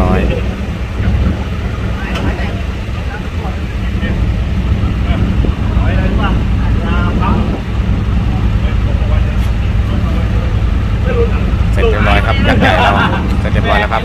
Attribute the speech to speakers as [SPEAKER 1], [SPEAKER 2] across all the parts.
[SPEAKER 1] ร้อยเสร็จเรียบร้อยครับยักษ์ให
[SPEAKER 2] ญ่เรา
[SPEAKER 1] เสร็
[SPEAKER 3] จเรียบร้อย
[SPEAKER 1] แล้วครับ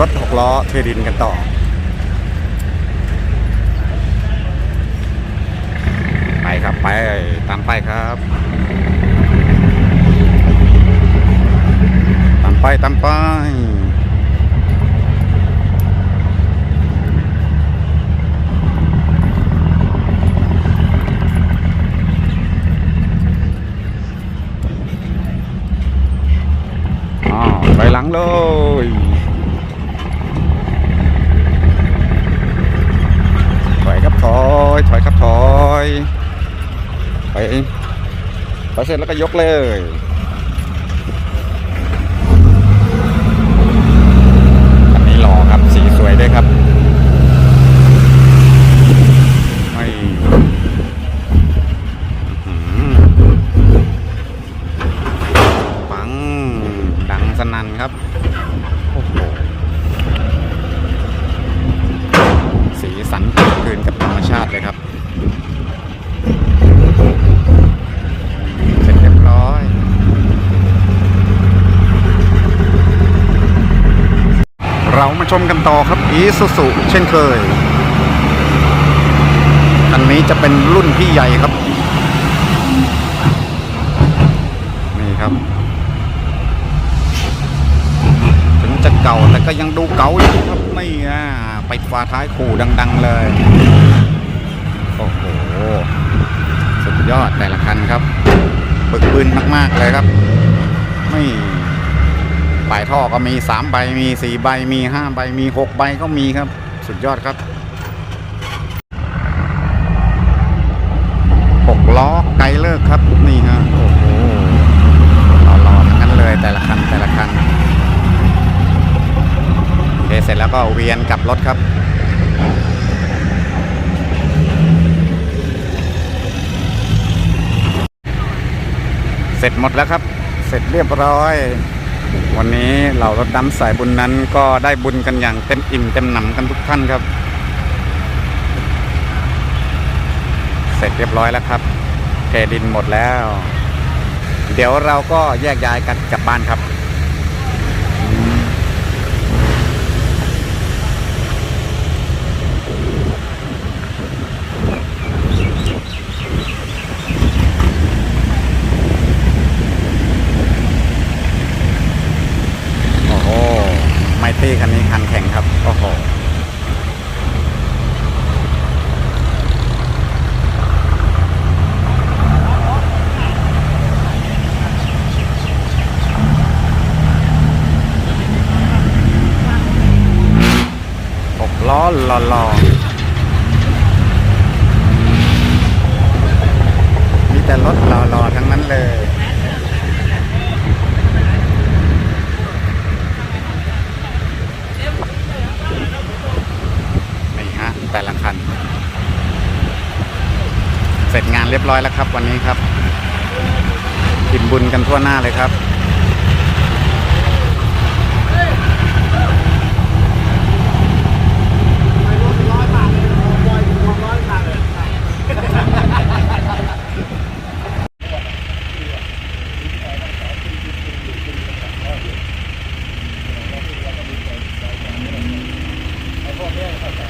[SPEAKER 2] ร
[SPEAKER 1] ถหกล้อเทดินกันต่อ ไปครับไปตามไปครับ ตามไปตามไปอ้าวไปหลังเลย ถอยครับถอย ถอยครับถอย ไปไปเสร็จแล้วก็ยกเลยอันนี้หล่อครับสีสวยด้วยครับไม่หืมฟังดังสนั่นครับโอ้โหสีสันกลมกลืนกับธรรมชาติเลยครับ เสร็จเรียบร้อย เรามา ชมกันต่อครับอีสุสุเช่นเคยอันนี้จะเป็นรุ่นพี่ใหญ่ครับ นี่ครับ ถึงจะเก่าแต่ก็ยังดูเก่าอยู่ครับ ไม่อะไปฟ้าท้ายขู่ดัง ๆ เลย โอ้โห สุดยอดแต่ละคันครับ บึกบึนมาก ๆ เลยครับ ไม่ ปลายท่อก็มีสามใบมีสี่ใบมีห้าใบมีหกใบก็มีครับ สุดยอดครับหกล้อไกลเลิกครับนี่ฮะโอ้โหหล่อๆทั้งนั้นเลยแต่ละคันแต่ละคันโอเคเสร็จแล้วก็เวียนกลับรถครับเสร็จหมดแล้วครับ เสร็จเรียบร้อย วันนี้เหล่ารถดำสายบุญนั้นก็ได้บุญกันอย่างเต็มอิ่มเต็มหนำกันทุกท่านครับ เสร็จเรียบร้อยแล้วครับเทดินหมดแล้ว เดี๋ยวเราก็แยกย้ายกันกลับบ้านครับ โอ้โห ไมตี้คันนี้คันแข่งครับ โอ้โหหกล้อหล่อๆมีแต่รถหล่อๆทั้งนั้นเลย นี่ฮะ แต่ละคัน เรียบร้อยแล้วครับ วันนี้ครับอิ่มบุญกันทั่วหน้าเลยครับ
[SPEAKER 3] เ